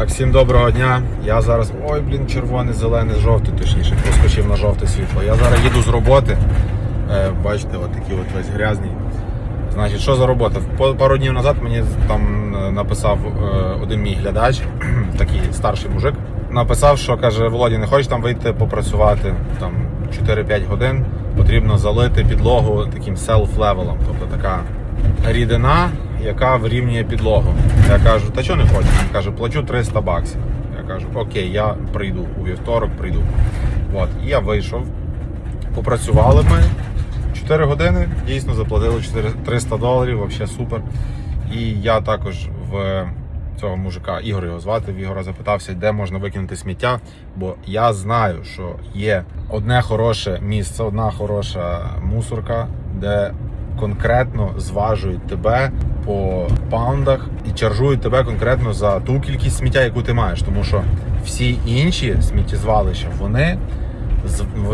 Так, всім доброго дня. Я зараз. Ой, блін, червоний, зелений, жовтий, точніше, проскочив на жовте світло. Я зараз їду з роботи. Е, бачите, от такий от весь грязний. Значить, що за робота? Пару днів назад мені там е, написав е, один мій глядач, такий старший мужик. Написав, що каже, Володі, не хочеш там вийти попрацювати там 4-5 годин. Потрібно залити підлогу таким селф-левелом, тобто така рідина, яка вирівнює підлогу. Я кажу, та чого не хочеш? Він каже, плачу 300 баксів. Я кажу, окей, я прийду у вівторок, прийду. От, і я вийшов, попрацювали ми 4 години, дійсно заплатили 300 доларів, взагалі супер. І я також в цього мужика, Ігор його звати, в Ігора запитався, де можна викинути сміття. Бо я знаю, що є одне хороше місце, одна хороша мусорка, де конкретно зважують тебе по паундах і чаржують тебе конкретно за ту кількість сміття, яку ти маєш. Тому що всі інші сміттєзвалища, вони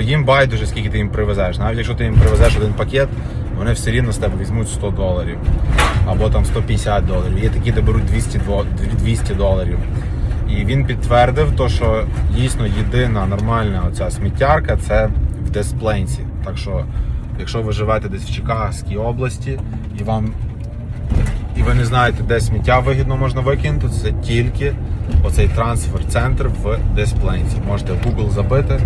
їм байдуже, скільки ти їм привезеш. Навіть якщо ти їм привезеш один пакет, вони все рівно з тебе візьмуть 100 доларів або там 150 доларів. Є такі, де беруть 200, 200 доларів. І він підтвердив, то, що дійсно єдина нормальна оця сміттярка це в Десплейнсі. Так що, якщо ви живете десь в Чикагській області і вам і ви не знаєте, де сміття вигідно можна викинути, це тільки оцей трансфер-центр в Десплейнсі. Можете в Google забити.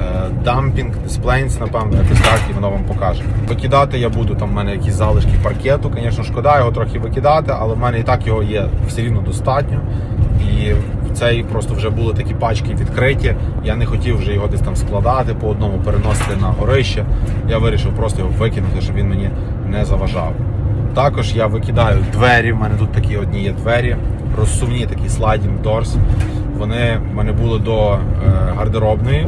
е, Дампінг, Дисплейнс, напевно, якось так, і воно вам покаже. Викидати я буду, там в мене якісь залишки паркету. Звісно, шкода його трохи викидати, але в мене і так його є все рівно достатньо. І в цей просто вже були такі пачки відкриті. Я не хотів вже його десь там складати по одному, переносити на горище. Я вирішив просто його викинути, щоб він мені не заважав. Також я викидаю двері. В мене тут такі одні є двері, розсувні такі sliding doors. Вони в мене були до е, гардеробної,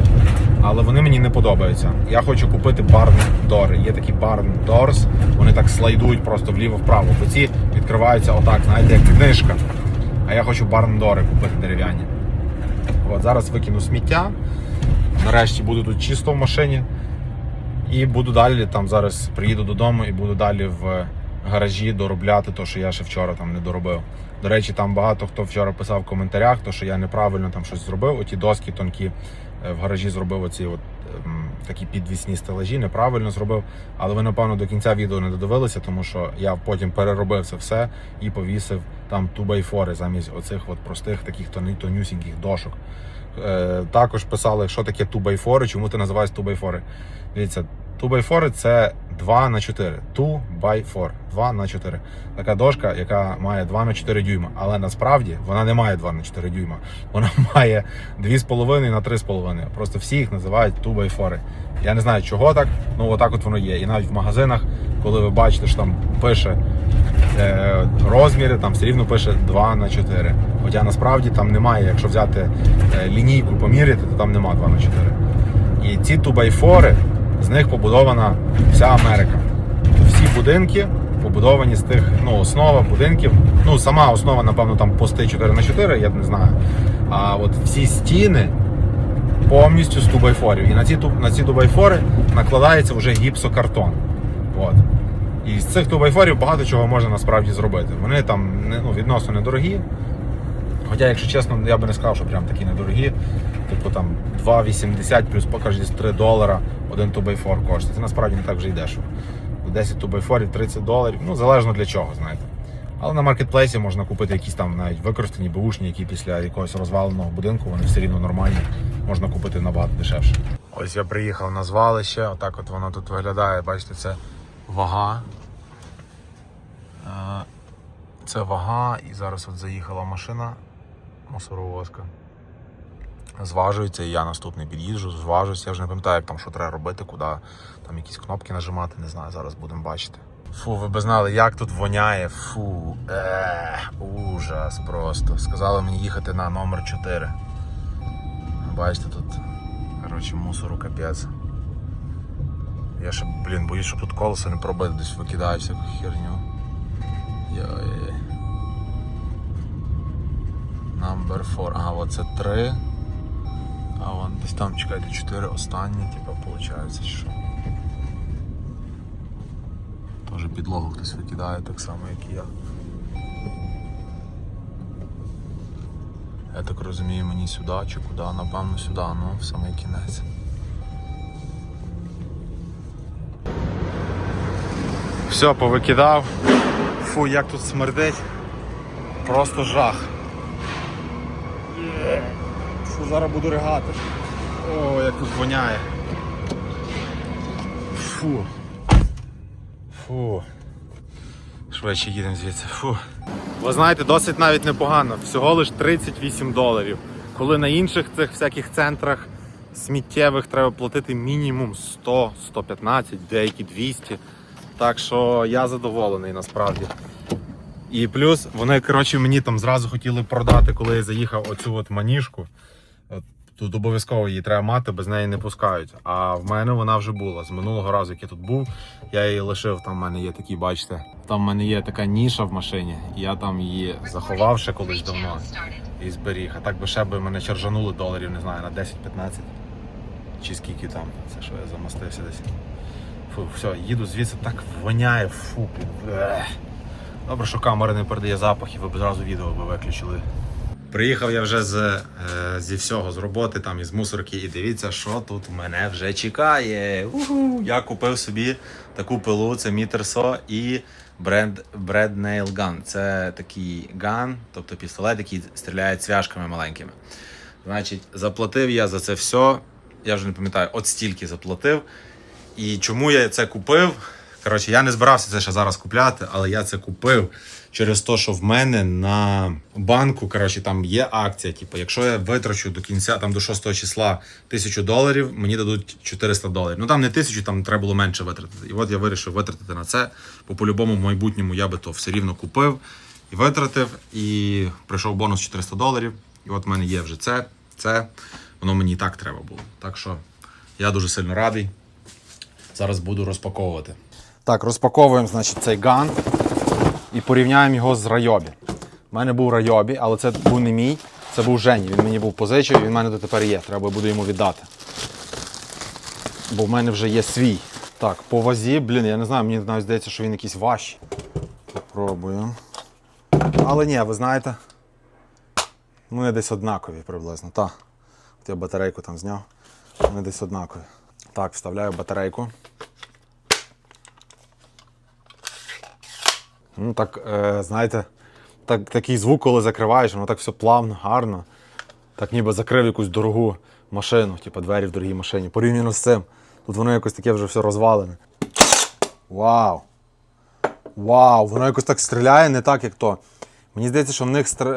але вони мені не подобаються. Я хочу купити barn door. Є такі barn doors, вони так слайдують просто вліво-вправо. Бо ці відкриваються отак, знаєте, як книжка. А я хочу barn door купити дерев'яні. От зараз викину сміття. Нарешті буду тут чисто в машині. І буду далі там зараз приїду додому і буду далі в гаражі доробляти те, що я ще вчора там не доробив. До речі, там багато хто вчора писав в коментарях, то що я неправильно там щось зробив. Оті доски тонкі е, в гаражі зробив оці от ем, такі підвісні стелажі, неправильно зробив. Але ви, напевно, до кінця відео не додивилися, тому що я потім переробив це все і повісив там 2x4 замість оцих от простих таких тонюсіньких дошок. Е, також писали, що таке 2x4, чому ти називаєш 2x4. Дивіться, 2x4 це 2 на 4. 2x4. 2 на 4. Така дошка, яка має 2 на 4 дюйма. Але насправді вона не має 2 на 4 дюйма. Вона має 2,5 на 3,5. Просто всі їх називають 2x4. Я не знаю, чого так, ну отак от воно є. І навіть в магазинах, коли ви бачите, що там пише е, розміри, там все рівно пише 2 на 4. Хоча насправді там немає, якщо взяти е, лінійку поміряти, то там нема 2 на 4. І ці 2x4, з них побудована вся Америка. Всі будинки побудовані з тих, ну, основа будинків. Ну, сама основа, напевно, там пости 4 на 4 я не знаю. А от всі стіни повністю з 2x4. І на ці, на ці 2x4 накладається вже гіпсокартон. От. І з цих 2x4 багато чого можна насправді зробити. Вони там ну, відносно недорогі. Хоча, якщо чесно, я би не сказав, що прям такі недорогі. Типу там 2,80 плюс покаж 3 долара один 2x4 коштує. Це насправді не так вже й дешево. 10 2x4 30 доларів, ну залежно для чого, знаєте. Але на маркетплейсі можна купити якісь там навіть використані бушні, які після якогось розваленого будинку, вони все рівно нормальні. Можна купити набагато дешевше. Ось я приїхав на звалище, отак от воно тут виглядає. Бачите, це вага. Е, Це вага, і зараз от заїхала машина мусоровозка. Зважується, і я наступний під'їжджу, зважуся. Я вже не пам'ятаю, як там що треба робити, куди там якісь кнопки нажимати, не знаю, зараз будемо бачити. Фу, ви б знали, як тут воняє. Фу, е, ужас просто. Сказали мені їхати на номер 4. Бачите, тут коротше, мусору капець. Я ще, блін, боюсь, що тут колесо не пробити, десь викидають всяку херню. Йой. Number 4. Ага, оце 3. Десь там, чекайте, 4 останні, типа, виходить, що. Теж підлогу хтось викидає так само, як і я. Я так розумію, мені сюди чи куди, напевно, сюди, ну, в самий кінець. Все, повикидав. Фу, як тут смердить. Просто жах. Фу, зараз буду ригати. О, як тут воняє. Фу. Фу. Швидше їдемо звідси. Фу. Ви знаєте, досить навіть непогано. Всього лиш 38 доларів. Коли на інших цих всяких центрах сміттєвих треба платити мінімум 100, 115, деякі 200. Так що я задоволений насправді. І плюс вони, коротше, мені там зразу хотіли продати, коли я заїхав оцю от маніжку. Тут обов'язково її треба мати, без неї не пускають. А в мене вона вже була. З минулого разу, як я тут був, я її лишив. Там в мене є такі, бачите, там в мене є така ніша в машині. Я там її заховав ще колись давно і зберіг. А так би ще би мене чержанули доларів, не знаю, на 10-15. Чи скільки там. Це що я замостився десь. Фу, все, їду звідси, так воняє, фу. Добре, що камера не передає запахи, ви б зразу відео би виключили. Приїхав я вже з, е, зі всього з роботи, там із мусорки, і дивіться, що тут мене вже чекає. Уху! Я купив собі таку пилу, це Мітерсо і бренд Bread Nail Gun. Це такий ган, тобто пістолет, який стріляє цвяшками маленькими. Значить, заплатив я за це все. Я вже не пам'ятаю, от стільки заплатив. І чому я це купив? Коротше, я не збирався це ще зараз купляти, але я це купив через те, що в мене на банку, коротше, там є акція. Типу, якщо я витрачу до кінця, там до 6 числа тисячу доларів, мені дадуть 400 доларів. Ну там не тисячу, там треба було менше витратити. І от я вирішив витратити на це. Бо по-любому в майбутньому я би то все рівно купив і витратив. І прийшов бонус 400 доларів. І от в мене є вже це, це. Воно мені і так треба було. Так що я дуже сильно радий. Зараз буду розпаковувати. Так, розпаковуємо, значить, цей ган і порівняємо його з Райобі. У мене був Райобі, але це був не мій, це був Жені. Він мені був позичив, він в мене дотепер є. Треба буде йому віддати. Бо в мене вже є свій. Так, по вазі, блін, я не знаю, мені навіть здається, що він якийсь важчий. Попробую. Але ні, ви знаєте, вони десь однакові приблизно. Так. От я батарейку там зняв. Вони десь однакові. Так, вставляю батарейку. Ну, так, е, знаєте, так, такий звук, коли закриваєш, воно так все плавно, гарно. Так ніби закрив якусь дорогу машину, типу двері в дорогій машині. Порівняно з цим. Тут воно якось таке вже все розвалене. Вау! Вау! Воно якось так стріляє, не так, як то. Мені здається, що в них стр-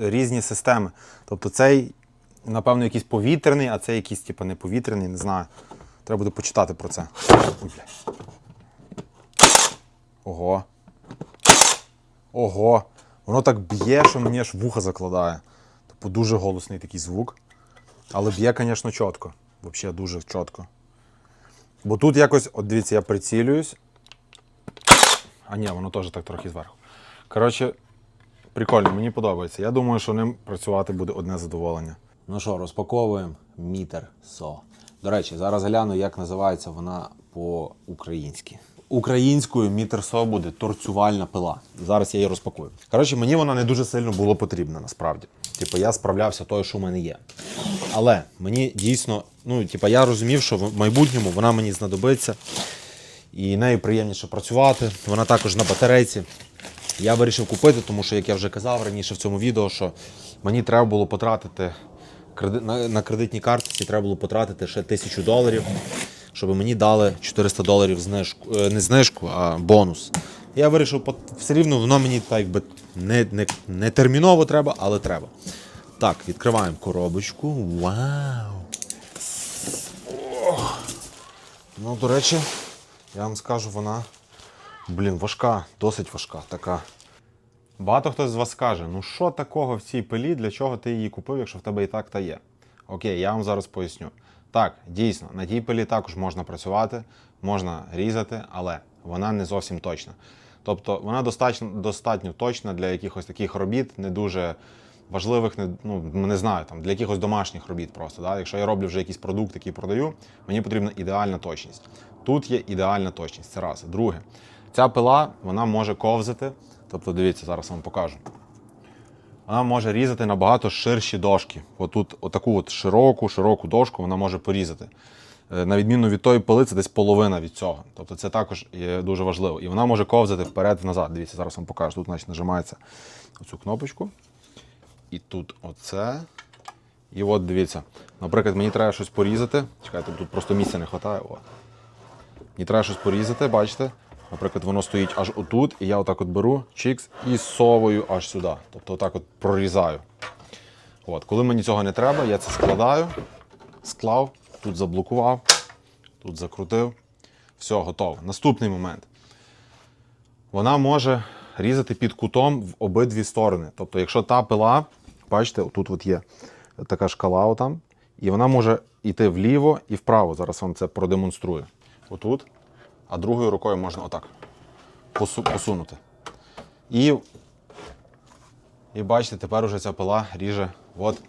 е, різні системи. Тобто цей, напевно, якийсь повітряний, а цей якийсь, типу, не повітряний, не знаю. Треба буде почитати про це. Ого. Ого. Воно так б'є, що мені аж вуха закладає. Тобто дуже голосний такий звук. Але б'є, звісно, чітко. Взагалі дуже чітко. Бо тут якось, от дивіться, я прицілююсь. А ні, воно теж так трохи зверху. Коротше, прикольно, мені подобається. Я думаю, що ним працювати буде одне задоволення. Ну що, розпаковуємо мітер СО. До речі, зараз гляну, як називається вона по-українськи. Українською мітер СО буде торцювальна пила. Зараз я її розпакую. Коротше, мені вона не дуже сильно було потрібна насправді. Типу, я справлявся тою, що в мене є. Але мені дійсно, ну, типу, я розумів, що в майбутньому вона мені знадобиться. І нею приємніше працювати. Вона також на батарейці. Я вирішив купити, тому що, як я вже казав раніше в цьому відео, що мені треба було потратити на кредитній картці, треба було потратити ще тисячу доларів, щоб мені дали 400 доларів знижку, е, не знижку, а бонус. Я вирішив, все рівно воно мені так якби не, не, не терміново треба, але треба. Так, відкриваємо коробочку. Вау! Ох. Ну, до речі, я вам скажу, вона, блін, важка, досить важка така. Багато хто з вас скаже, ну що такого в цій пилі, для чого ти її купив, якщо в тебе і так та є. Окей, я вам зараз поясню. Так, дійсно, на тій пилі також можна працювати, можна різати, але вона не зовсім точна. Тобто вона достатньо, достатньо точна для якихось таких робіт, не дуже важливих, не, ну, не знаю, там, для якихось домашніх робіт просто. Да? Якщо я роблю вже якийсь продукт, який продаю, мені потрібна ідеальна точність. Тут є ідеальна точність, це раз. Друге, ця пила вона може ковзати. Тобто, дивіться, зараз вам покажу. Вона може різати набагато ширші дошки. Отут, отаку от широку, широку дошку вона може порізати. Е, На відміну від тої пили, це десь половина від цього. Тобто це також є дуже важливо. І вона може ковзати вперед-назад. Дивіться, зараз вам покажу. Тут значить, нажимається оцю кнопочку. І тут оце. І от дивіться. Наприклад, мені треба щось порізати. Чекайте, тут просто місця не вистачає. Мені треба щось порізати, бачите? Наприклад, воно стоїть аж отут, і я отак от беру чікс і совую аж сюди. Тобто отак от прорізаю. От. Коли мені цього не треба, я це складаю, склав, тут заблокував, тут закрутив. Все, готово. Наступний момент. Вона може різати під кутом в обидві сторони. Тобто, якщо та пила, бачите, тут от є така шкала отам, і вона може йти вліво і вправо. Зараз вам це продемонструю. Отут. А другою рукою можна отак посу- посунути. І, і бачите, тепер уже ця пила ріже от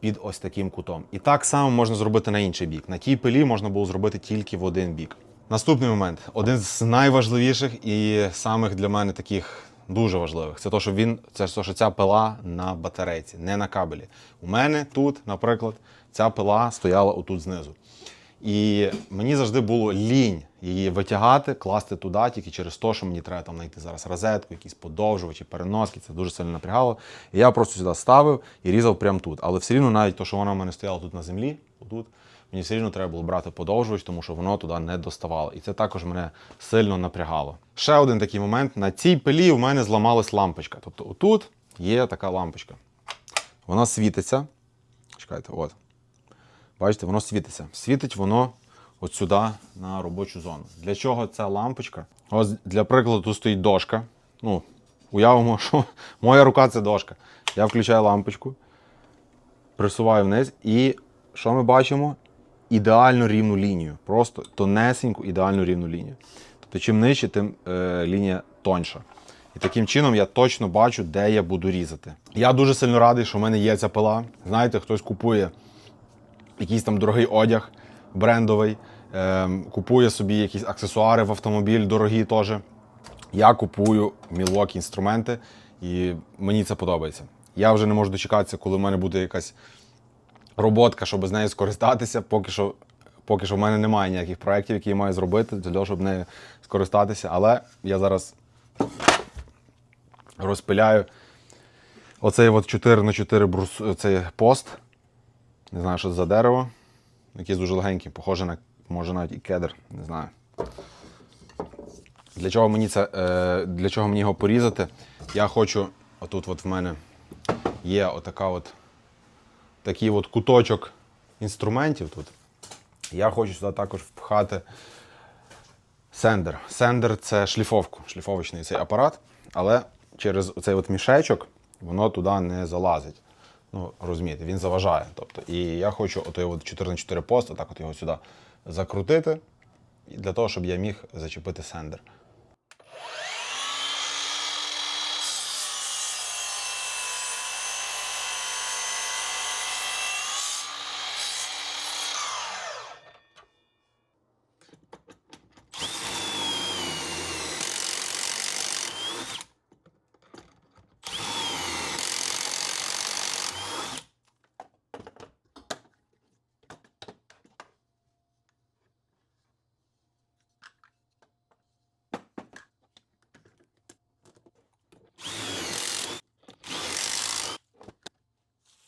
під ось таким кутом. І так само можна зробити на інший бік. На тій пилі можна було зробити тільки в один бік. Наступний момент один з найважливіших і самих для мене таких дуже важливих. Це то, що він це то, що ця пила на батарейці, не на кабелі. У мене тут, наприклад, ця пила стояла отут знизу. І мені завжди було лінь її витягати, класти туди, тільки через те, що мені треба там знайти зараз розетку, якісь подовжувачі, переноски. Це дуже сильно напрягало. І я просто сюди ставив і різав прямо тут. Але все рівно, навіть то, що вона в мене стояла тут на землі, отут, мені все рівно треба було брати подовжувач, тому що воно туди не доставало. І це також мене сильно напрягало. Ще один такий момент: на цій пилі у мене зламалась лампочка. Тобто, отут є така лампочка. Вона світиться. Чекайте, от. Бачите, воно світиться. Світить воно от сюди на робочу зону. Для чого ця лампочка? Ось для прикладу, тут стоїть дошка. Ну, уявимо, що моя рука це дошка. Я включаю лампочку, присуваю вниз, і що ми бачимо? Ідеально рівну лінію. Просто тонесеньку, ідеально рівну лінію. Тобто, чим нижче, тим е, лінія тоньша. І таким чином я точно бачу, де я буду різати. Я дуже сильно радий, що в мене є ця пила. Знаєте, хтось купує якийсь там дорогий одяг брендовий, купує собі якісь аксесуари в автомобіль, дорогі теж. Я купую Milwaukee інструменти, і мені це подобається. Я вже не можу дочекатися, коли в мене буде якась роботка, щоб з нею скористатися. Поки що, поки що в мене немає ніяких проєктів, які я маю зробити для того, щоб нею скористатися. Але я зараз розпиляю оцей от 4 на 4 брус, цей пост. Не знаю, що це за дерево. Якийсь дуже легенький, похоже на, може навіть і кедр, не знаю. Для чого мені це, е, для чого мені його порізати? Я хочу, отут от в мене є отака от, такий от куточок інструментів тут. Я хочу сюди також впхати сендер. Сендер це шліфовку, шліфовочний цей апарат, але через цей от мішечок воно туди не залазить. Ну, розумієте, він заважає. Тобто, і я хочу от 4 на 4 пост, отак от його сюди закрутити, для того, щоб я міг зачепити сендер.